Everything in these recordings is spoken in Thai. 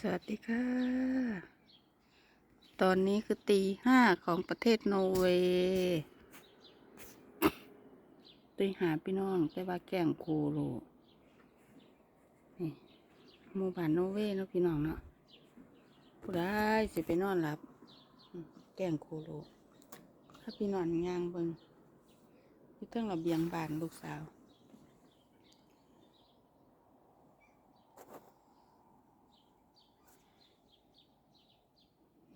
สวัสดีค่ะ ตอนนี้คือตีห้าของประเทศโนร์เวย์ตีหาพี่น้องไปว่าแก่งโคโลนี่หมู่บ้านโนร์เวย์เนาะพี่น้องเนาะผู้ได้สิไปนอนหลับ แก่งโคโลถ้าพี่นอนย่างเบิงอยู่เทั้งระเบียงบ้านลูกสาว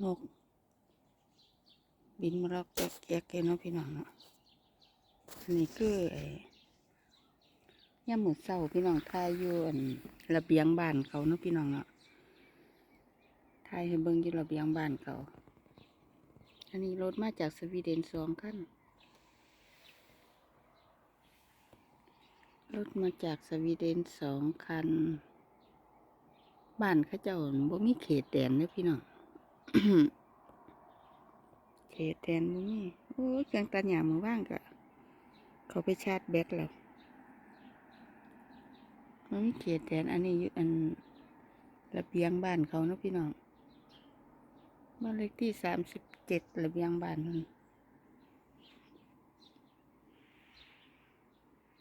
นก บินมาแล้วแก๊กแก๊กเนาะพี่น้องเนาะอันนี้คือไอ้ย่าหมูเศร้าพี่น้องทายอยู่อันระเบียงบ้านเขาเนาะพี่น้องเนาะทายให้เบิ่งอยู่ระเบียงบ้านเขา อันนี้รถมาจากสวีเดนสองคันรถมาจากสวีเดนสองคัน บ้านเขาเจ้าบ่มีเขตแดนเด้อพี่น้อง เขตแทนบ่มีโอ้ยเครื่องตัดหญ้ามือว่างก็เขาไปชาร์จแบตแล้วมันมีเขตแทนอันนี้อยู่อันระเบียงบ้านเขาเนาะพี่น้องบ้านเลขที่สามสิบเจ็ดระเบียงบ้านนั่น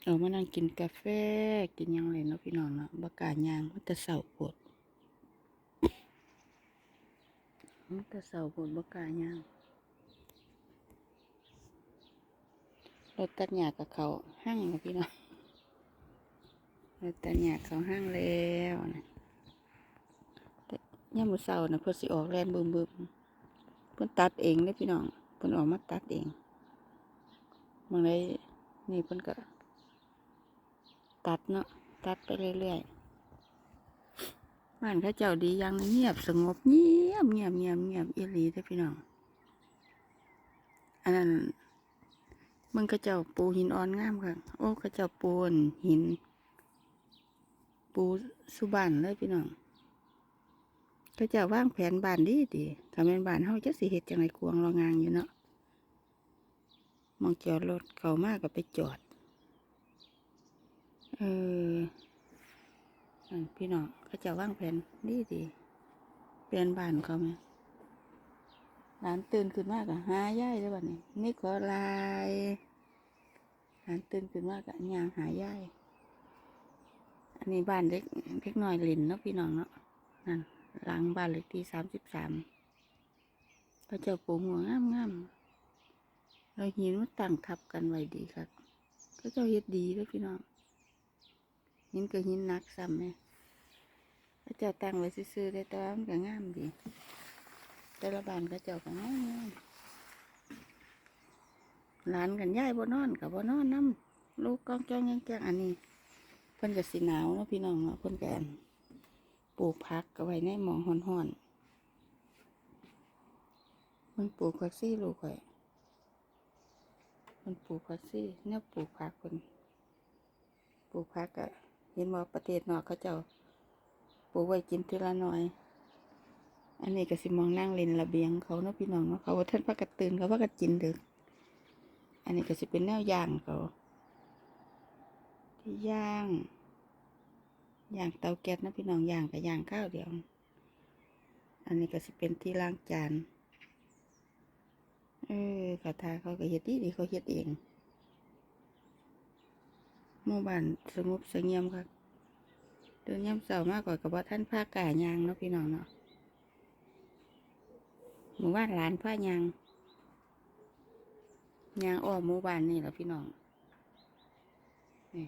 เอามานั่งกินกาแฟกินยังเลยเนาะพี่น้องเนาะบการยางมันจะเศร้าปวด มันจะเศร้าปวดบกล้ารยางรถตัดหญ้ากับเขาห้างนะพี่น้องรถตัดหญ้าเขาห้างแล้วนะแต่ย่ามือเศร้านะเพื่อสิออกแลนบึมบึมเพิ่อนตัดเองเลยพี่น้องเพิ่อนออกมาตัดเองบางไรนี่เพิ่อนก็ตัดเนาะตัดไปเรื่อยๆ บ้านเขาเจ้าดียังเงียบสงบเงียบเงียบเงียบเงียบอีหลีเด้พี่น้อง อันนั้นมันก็เจ้าปูหินอ่อนงามค่ะโอ้ก็เจ้าปูนหิน ปูสุบานเลยพี่น้องก็เจ้าว่างแผนบ้านดีดีถ้าเป็นบ้านเฮาจะสิเฮ็ดจังไงกวงรองางอยู่เนาะมองจอดรถเข้ามากก็ไปจอด เออ พี่น้องเขาจ้าว่างแผนดีดีเปลี่ยนบ้านเขาไหมหลานตื่นขึ้นมากอะหายายเลยวันนี้นี่ขอลายหลานตื่นขึ้นมากอะยางหายายอันนี้บ้านเล็กเล็กน้อยลินเนาะพี่น้องเนาะนั่นหลังบ้านเล็กที่สามสิบสามพระเจ้าปูหัวงามงามๆเราหินมันตั้งทับกันไว้ดีครับพระเจ้าเฮ็ดดีเลยพี่น้อง หินก็หินหนักซ้ำไหมพระเจ้าตั้งไว้ซื่อๆได้แต่ว่ามันก็งามดี แต่ละบ้านก็เจ้าก็งามหลานกันย่ายบ่นอนกับบ่นอนน้ำลูกก้องจ้องแจ้งๆอันนี้เพิ่นก็สิหนาวเนาะพี่น้องเนาะเพิ่นก็อั่นปลูกผักก็ไว้ในหมองห่อนๆมันปลูกผักซี่ลูกข่อยมันปลูกผักซี่เนี่ยปลูกผักเพิ่นปลูกผักก็ ห็นว่าประเทศนอกเขาเจ้าปลูกไว้กินทีละหน่อย อันนี้ก็สิมองนั่งเล่นระเบียงเขาเนาะพี่น้องเนาะเขาว่าท่านพักกระตื่นเขาพักกระจินเดึก อันนี้ก็สิเป็นแนวย่างเขาที่ย่าง ย่างเตาแก๊สนะพี่น้องย่างกับย่างข้าวเดียว อันนี้ก็สิเป็นที่ล้างจาน เออขาทาเขาก็เฮ็ดดีดีเขาเฮ็ดเอง หมู่บ้านสงบสงี่ยมครับเดินย่ำเสามากกว่ากับว่าท่านภาคกายางเนาะพี่น้องเนาะหมู่บ้านหลานพ่อยางยางอ้อมหมู่บ้านนี่แหละพี่น้องนี่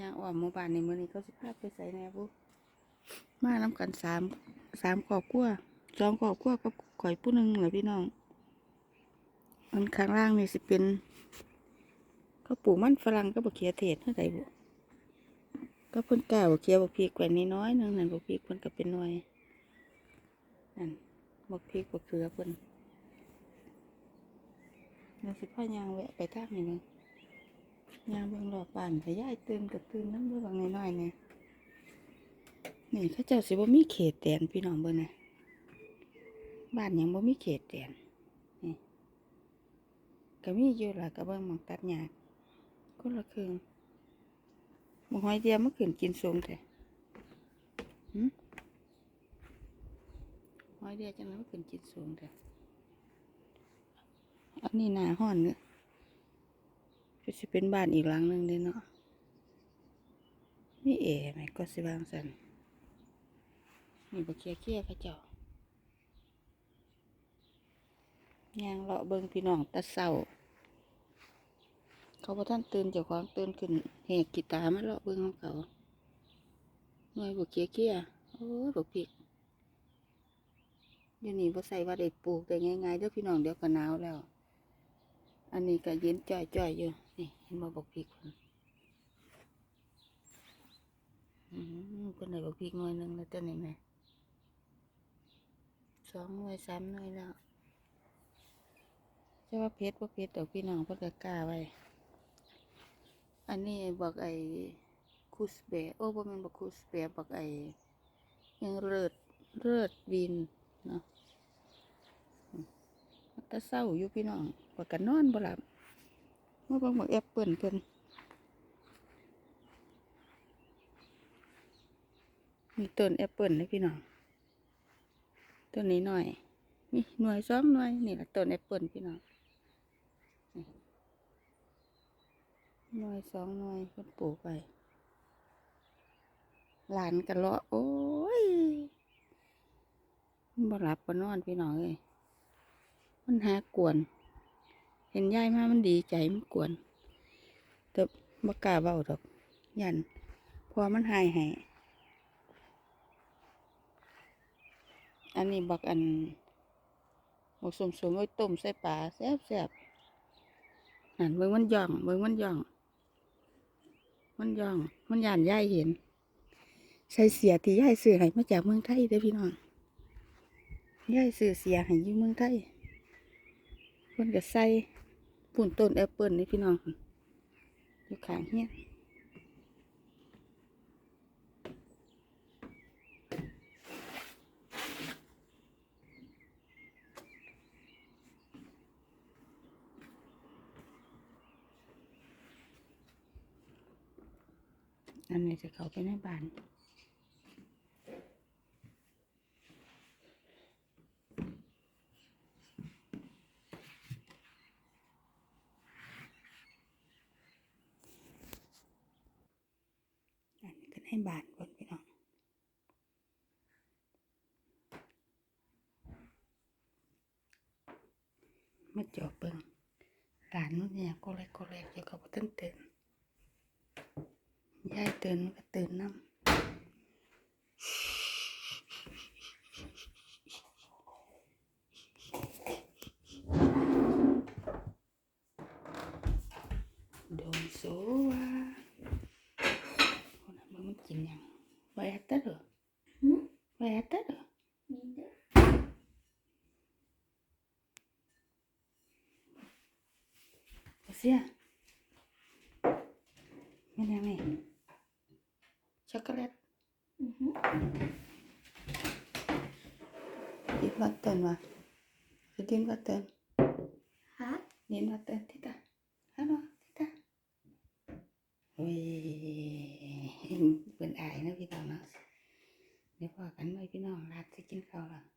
ยางอ้อมหมู่บ้านในมือนี้เขาสิพาไปใส่แน่บุมาน้ำกันสามสามขอบกั้วสองขอบกั้วกับข่อยผู้หนึ่งเหรอพี่น้องอันข้างล่างนี่สิเป็น เขาปลูกมันฝรั่งก็บกเขียเทศเท่าไหร่บุก็เพิ่นกล้าบกเขียบกพีกแกว่นน้อยหนึงนั่นบกพีกเพิ่นก็เป็นหน่วยนั่นบักพริกบักเขือเพิ่นเราสิพายางแวะไปทางนี้นึงยางเบิ่งรอบบ้านพยายตื่นก็ตื่นน้ำเบิ่งน้อยๆเนี่ยนี่เขาเจ้าสิบ่มีเขตแดนพี่น้องเบิ่งนะบ้านยังบ่มีเขตแดนนี่ก็มีอยู่ล่ะก็เบิ่งมองตัดหญ้า คนละครึ่งหมองหอยเดียวมันขึ้นกินสูงแท้หึอยเดียวจังนั้นขึ้นจิตสูงแต่อันนี้หนาห้อนเนี่ยก็สิเป็นบ้านอีกหลังหนึ่งเลยเนาะนี่เอ๋ไหมก็สิบางสันนี่บกเคียเคียเขาเจ้ายางเลาะเบิงพี่น้องตะเศร้า เขาพอท่านตื่นเจ้าของตื่นขึ้นแหกกีตาร์มาเลาะเบิงของเขาหน่วยบกเคียเคียโอ้ยบกพริกเดี๋ยวนี้บ่ใส่ว่าได้ปลูกได้ง่ายๆเด้อพี่น้องเดี๋ยวก็หนาวแล้ว อันนี้ก็เย็นจ่อยๆอยู่นี่เห็นบ่บกพริกเพิ่นอืมเพิ่นได้บกพริกหน่วยหนึ่งแล้วตัวนี้แหมสองหน่วยสามหน่วยแล้วใช่ว่าเพชรว่าเพชรเดี๋ยวพี่น้องเพิ่นก็กล้าไว้ อันนี้บอกไอคูสเบะโอ้บ่แม่นบอกคูสเบะบอกไอยังเลิศเลิศวินเนาะมันต่เศร้าอยู่พี่น้องบอกกันนอนบ่หลับเมื่อบ่บอกแอปเปิลเพิ่นมีต้นแอปเปิลเลยพี่น้องต้นนี้หน่อยมีหน่วยสองหน่วยนี่แหละต้นแอปเปิลพี่น้อง หน่วยสองหน่วยเพิ่นปลูกไปหลานกันเลาะโอ้ยบ่หลับบ่นอนพี่น้องเอ้ยมันหากวน เห็นยายมามันดีใจมันกวนแต่บ่กล้าเว้าดอก ยันเพอมันหายให้อันนี้บักอันหมกสมสมๆไว้ต้มใส่ปลาแซ่บแซ่บๆนั่นเบิ่งมันย่องเบิ่งมันย่อง มันย่อง มันย่านยายเห็น ใส่เสียที่ยายซื้อให้มาจากเมืองไทยเด้อพี่น้องยายซื้อเสียให้อยู่เมืองไทยเพิ่นก็ใส่ปุ่นต้นแอปเปิลนี่พี่น้องอยู่ข้างเฮีย นอันนี้จะเข้าไปในบ้านอันนี้ก็ให้บาทก่อนพี่น้องมาจอบเบิ่งหลานนู้นเนี่ยก็เล็กก็เล็กอยู่กับบ่ตื่นตื่น ตื่นมันก็ตื่นน้ำโดนโซวาคนนั้นมันกินหยังไวแอตเตอร์เหรอหืมไวแอตเตอร์เหรอมีเด้อ บ่เสียแม่นยังไง ช็อกโกแลตอือหือดินวัตเตนวะคือดินวัตเตนฮะดินวัตเตนทิตาฮัลโหลทิตาเฮ้ยเป็นอายนะพี่น้องเนาะเดี๋ยวพอกันไว้พี่น้องลาดจะกินข้าวและ